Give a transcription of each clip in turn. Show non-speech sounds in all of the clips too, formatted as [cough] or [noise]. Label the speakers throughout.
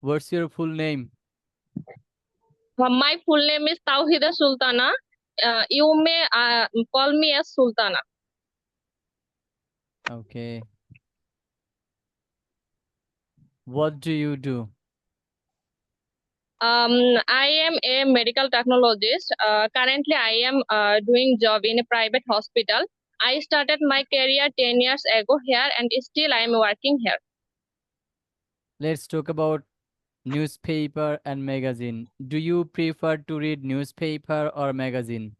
Speaker 1: What's your full name?
Speaker 2: Uh, my full name is Tawhida Sultana. Uh, you may uh, call me as Sultana.
Speaker 1: Okay. What do you do?
Speaker 2: Um, I am a medical technologist. Uh, currently, I am uh, doing job in a private hospital. I started my career 10 years ago here and still I am working here.
Speaker 1: Let's talk about newspaper and magazine. Do you prefer to read newspaper or magazine?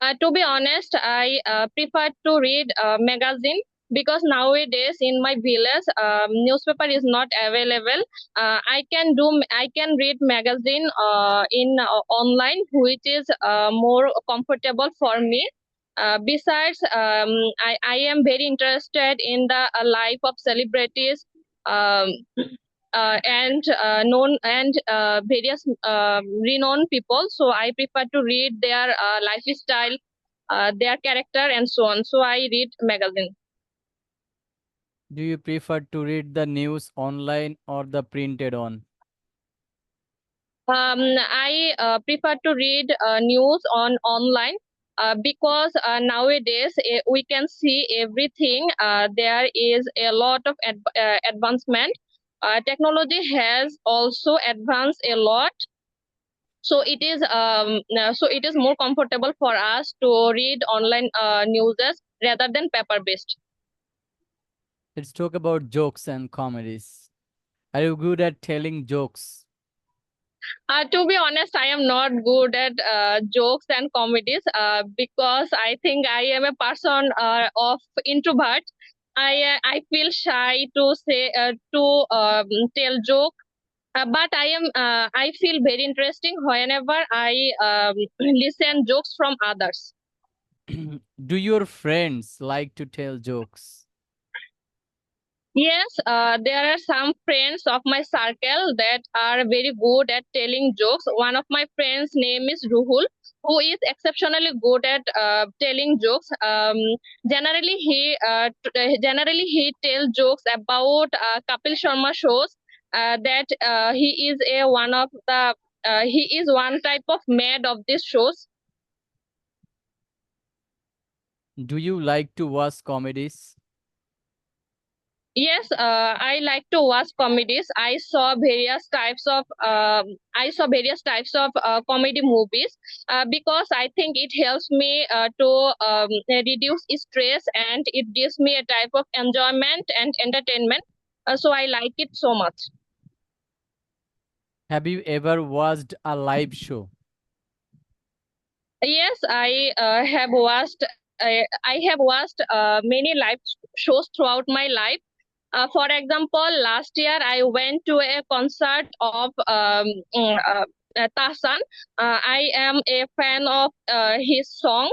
Speaker 2: Uh, to be honest, I uh, prefer to read uh, magazine because nowadays in my village, um, newspaper is not available. Uh, I can do, I can read magazine uh, in uh, online, which is more comfortable for me. Uh, besides, um, I, I am very interested in the uh, life of celebrities um, uh, and uh, known and uh, various uh, renowned people. So I prefer to read their uh, lifestyle, uh, their character, and so on. So I read magazine.
Speaker 1: Do you prefer to read the news online or the printed on?
Speaker 2: Um, I uh, prefer to read uh, news on online uh, because uh, nowadays eh, we can see everything. Uh, there is a lot of ad- uh, advancement. Uh, technology has also advanced a lot. So it is um, uh, so it is more comfortable for us to read online uh, news rather than paper based.
Speaker 1: Let's talk about jokes and comedies. Are you good at telling jokes?
Speaker 2: Uh, to be honest, I am not good at uh, jokes and comedies uh, because I think I am a person uh, of introvert. I uh, I feel shy to say uh, to um, tell joke, uh, but I am uh, I feel very interesting whenever I um, listen jokes from others. [clears throat]
Speaker 1: Do your friends like to tell jokes?
Speaker 2: Yes, uh, there are some friends of my circle that are very good at telling jokes. One of my friends' name is Ruhul, who is exceptionally good at uh, telling jokes. Um, generally, he uh, t- uh, generally he tells jokes about uh, Kapil Sharma shows. Uh, that uh, he is a one of the uh, he is one type of mad of these shows.
Speaker 1: Do you like to watch comedies?
Speaker 2: Yes, uh, I like to watch comedies. I saw various types of um, I saw various types of uh, comedy movies uh, because I think it helps me uh, to um, reduce stress and it gives me a type of enjoyment and entertainment. Uh, so I like it so much.
Speaker 1: Have you ever watched a live show?
Speaker 2: Yes, I uh, have watched. Uh, I have watched uh, many live shows throughout my life. Uh, for example, last year I went to a concert of um, mm, uh, uh, Tarzan. Uh, I am a fan of uh, his song.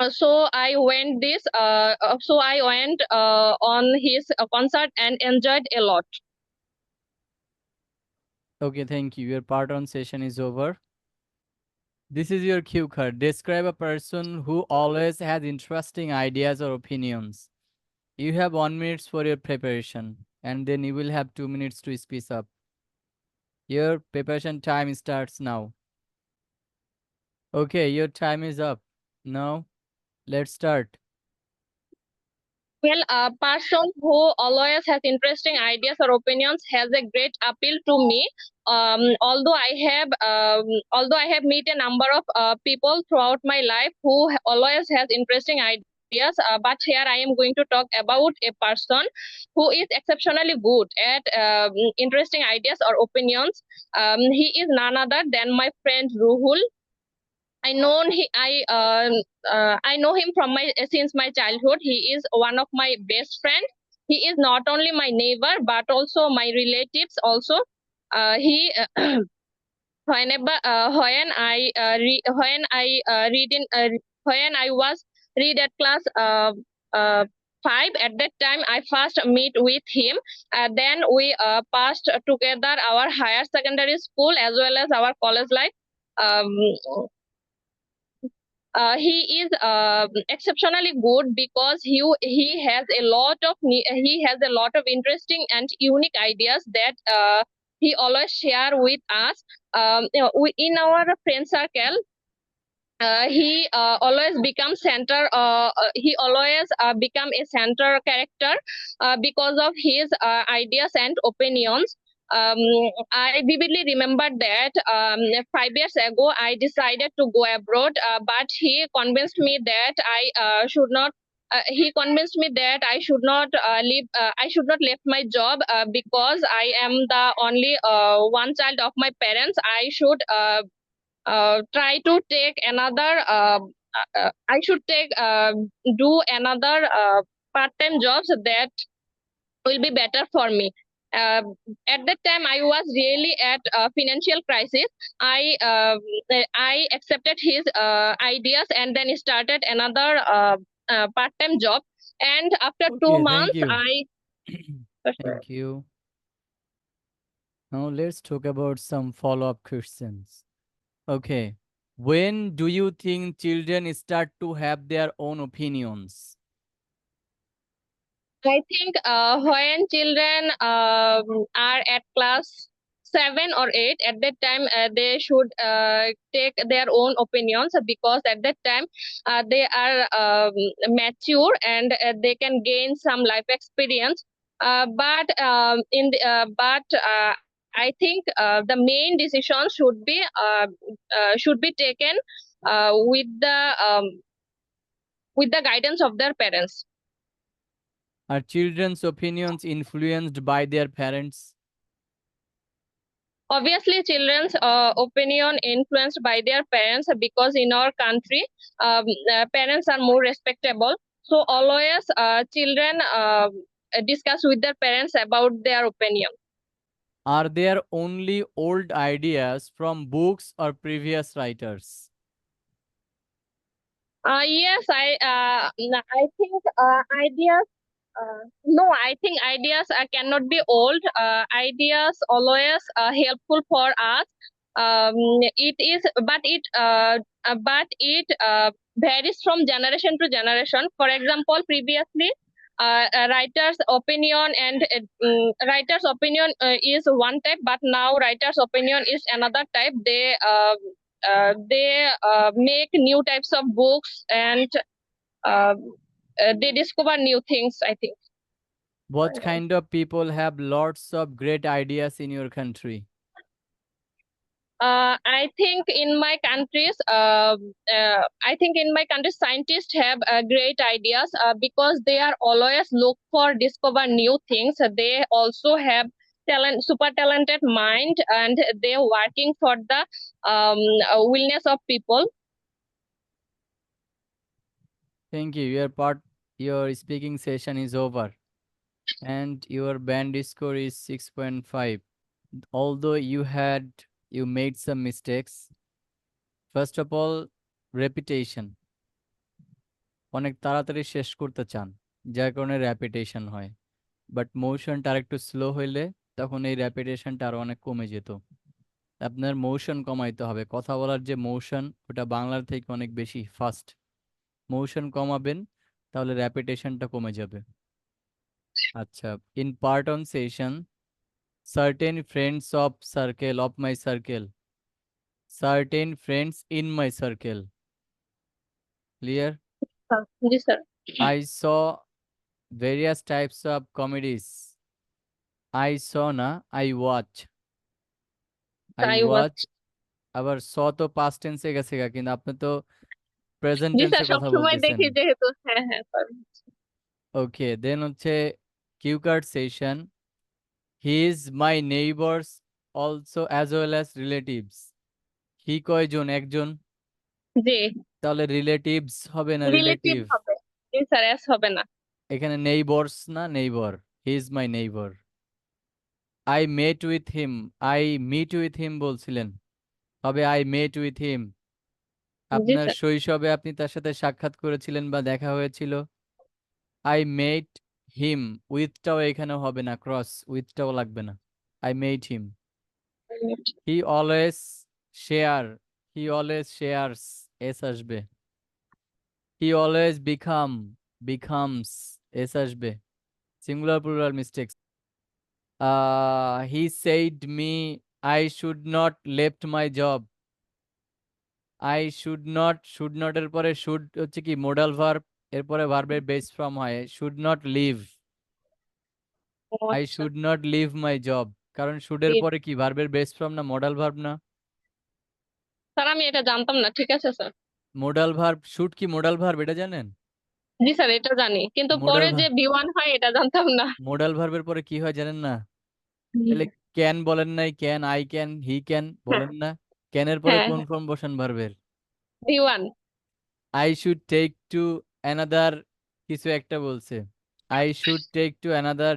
Speaker 2: Uh, so I went this. Uh, uh, so I went uh, on his concert and enjoyed a lot.
Speaker 1: Okay, thank you. Your part on session is over. This is your cue card. Describe a person who always has interesting ideas or opinions. You have one minute for your preparation, and then you will have two minutes to speak up. Your preparation time starts now. Okay, your time is up. Now, let's start.
Speaker 2: Well, a person who always has interesting ideas or opinions has a great appeal to me. Um, although I have, um, although I have met a number of uh, people throughout my life who always has interesting ideas, uh, but here I am going to talk about a person who is exceptionally good at um, interesting ideas or opinions. Um, he is none other than my friend Ruhul. I known he I uh, uh, I know him from my since my childhood. He is one of my best friend. He is not only my neighbor but also my relatives. Also, uh, he [clears throat] whenever uh, when I uh, when I uh, read in uh, when I was read at class uh, uh, five at that time I first meet with him. Uh, then we uh, passed together our higher secondary school as well as our college life. Um, uh, he is uh, exceptionally good because he he has a lot of he has a lot of interesting and unique ideas that uh, he always share with us um, you know, we, in our friend circle uh, he uh, always becomes center uh, uh, he always uh, become a center character uh, because of his ideas and opinions um, i vividly remember that um, five years ago i decided to go abroad but he convinced me that i should not uh, he convinced me that I should not uh, leave. Uh, I should not left my job because I am the only one child of my parents. I should uh, try to take another uh, uh, i should take uh, do another uh, part-time jobs that will be better for me uh, at that time i was really at a financial crisis i uh, i accepted his uh, ideas and then started another uh, uh, part-time job and after two
Speaker 1: Okay, thank
Speaker 2: months i [clears throat]
Speaker 1: Thank you. Now let's talk about some follow-up questions. Okay. When do you think children start to have their own opinions?
Speaker 2: I think uh, when children um, are at class seven or eight, at that time uh, they should uh, take their own opinions because at that time uh, they are um, mature and uh, they can gain some life experience. Uh, but um, in the, uh, but uh, I think uh, the main decision should be uh, uh, should be taken uh, with the um, with the guidance of their parents.
Speaker 1: Are children's opinions influenced by their parents?
Speaker 2: obviously children's uh, opinion influenced by their parents because in our country um, uh, parents are more respectable so always uh, children uh, discuss with their parents about their opinion
Speaker 1: Are there only old ideas from books or previous writers?
Speaker 2: uh, yes i uh, i think uh, ideas uh, no i think ideas uh, cannot be old. Uh, ideas always uh, helpful for us. Um, it is but it uh, uh, but it uh, varies from generation to generation. For example previously uh, a writer's opinion and uh, mm, writer's opinion uh, is one type but now writer's opinion is another type. They uh, uh, they uh, make new types of books and uh, uh, they discover new things i think.
Speaker 1: What kind of people have lots of great ideas in your country?
Speaker 2: Uh, I think in my countries, uh, uh, I think in my country, scientists have uh, great ideas uh, because they are always look for discover new things. They also have talent, super talented mind, and they are working for the um, uh, willness of people.
Speaker 1: Thank you. Your part, your speaking session is over. And your band score is 6.5. Although you had, you made some mistakes. First of all, repetition. অনেক তাড়াতাড়ি শেষ করতে চান যার কারণে র্যাপিটেশন হয়। But মোশনটা আর একটু slow হইলে তখন এই র্যাপিটেশনটা আরও অনেক কমে যেত। আপনার মোশন কমাইতে হবে। কথা বলার যে মোশন ওটা বাংলার থেকে অনেক বেশি ফাস্ট মোশন কমাবেন তাহলে র্যাপিটেশনটা কমে যাবে। আচ্ছা in part on session Certain friends of circle of my circle certain friends in my circle clear
Speaker 2: Yes, sir.
Speaker 1: I saw various types of comedies. I saw na, I watch. I
Speaker 2: I watch.
Speaker 1: watch. আবার স তো past tense এ গেছে গা কিন্তু আপনি তো present
Speaker 2: জি
Speaker 1: টেন্সে
Speaker 2: sir
Speaker 1: কথা
Speaker 2: সবসময়
Speaker 1: বলতেছেন
Speaker 2: দেখি যেহেতু হ্যাঁ হ্যাঁ sorry.
Speaker 1: ওকে দেন হচ্ছে Q card session he is my neighbours also as well as relatives he কয়জন? একজন?
Speaker 2: জি।
Speaker 1: তাহলে রিলেটিভস হবে না
Speaker 2: রিলেটিভ হবে। জি স্যার এস হবে না।
Speaker 1: এখানে নেইবার্স না neighbour he is my neighbour I met with him I meet with him বলছিলেন। তবে আই মেট উইথ হিম আপনার শৈশবে আপনি তার সাথে সাক্ষাৎ করেছিলেন বা দেখা হয়েছিল? আই মেট হিম উইথটাও এখানে হবে না ক্রস উইথটাও লাগবে না। I met him he always share he always shares S আসবে। He always become becomes S আসবে। Singular plural mistakes he said me I should not left my job I should not should not এর পরে should হচ্ছে কি modal verb এরপরে ভার্বের base form হয় should
Speaker 2: not
Speaker 1: leave
Speaker 2: I.
Speaker 1: Should not leave my job কারণ শুডের. পরে কি ভার্বের বেস ফর্ম না মডাল ভার্ব না?
Speaker 2: স্যার আমি এটা জানতাম না ঠিক আছে স্যার।
Speaker 1: মোডাল ভার্ব শুড কি মোডাল ভার্ব এটা জানেন?
Speaker 2: জি স্যার এটা জানি। কিন্তু
Speaker 1: Modal
Speaker 2: পরে
Speaker 1: verb.
Speaker 2: যে ভি ওয়ান হয় এটা জানতাম না।
Speaker 1: মোডাল ভার্বের পরে কি হয় জানেন না? তাহলে ক্যান বলেন নাই can I can he can বলেন না। ক্যানের পরে
Speaker 2: হ্যাঁ,
Speaker 1: কোন
Speaker 2: হ্যাঁ।
Speaker 1: ফর্ম বসান ভার্বের
Speaker 2: V one
Speaker 1: I should take to another কিছু একটা বলছে। I should take to another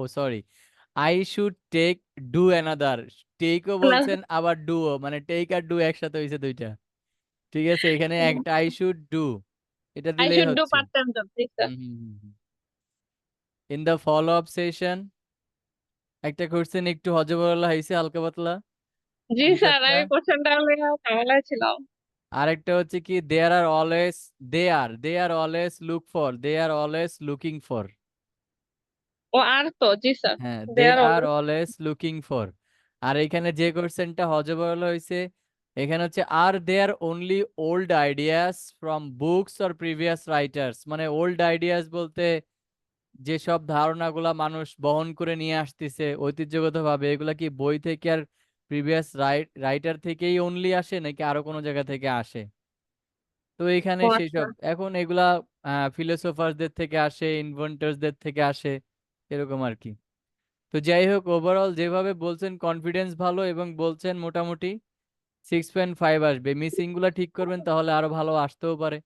Speaker 1: oh sorry I should take do another টেকও বলছেন আবার ডুও মানে টেক আর ডু একসাথে হয়েছে দুইটা। ঠিক আছে এখানে একটা আই শুড ডু এটা
Speaker 2: আই
Speaker 1: দিলেই
Speaker 2: শুড ডু
Speaker 1: হচ্ছে। In the follow up session একটা কোশ্চেন একটু হজবরলা হয়েছে হালকা পাতলা।
Speaker 2: জি স্যার আমি। কোশ্চেনটা ঝামেলায় ছিলাম
Speaker 1: আরেকটা হচ্ছে কি there are always they are they are always look for they are always looking for
Speaker 2: ও আর তো জি স্যার।
Speaker 1: হ্যাঁ
Speaker 2: they are
Speaker 1: always looking for আর এখানে যে কোশ্চেনটা হজবরল হয়েছে এখানে হচ্ছে are there only old ideas from books or previous writers মানে ওল্ড আইডিয়াস বলতে যেসব ধারণাগুলা মানুষ বহন করে নিয়ে আসতেছে ঐতিহ্যগতভাবে এগুলা কি বই থেকে আর প্রিভিয়াস রাইটার থেকেই অনলি আসে নাকি আরও কোনো জায়গা থেকে আসে? তো এখানে
Speaker 2: ও আচ্ছা।
Speaker 1: এখন এগুলা ফিলোসোফারদের থেকে আসে ইনভেন্টার্সদের থেকে আসে এরকম আর কি। তো যাই হোক ওভারঅল যেভাবে বলছেন কনফিডেন্স ভালো এবং বলছেন মোটামুটি সিক্স পয়েন্ট ফাইভ আসবে। মিসিংগুলা ঠিক করবেন তাহলে আরও ভালো আসতেও পারে।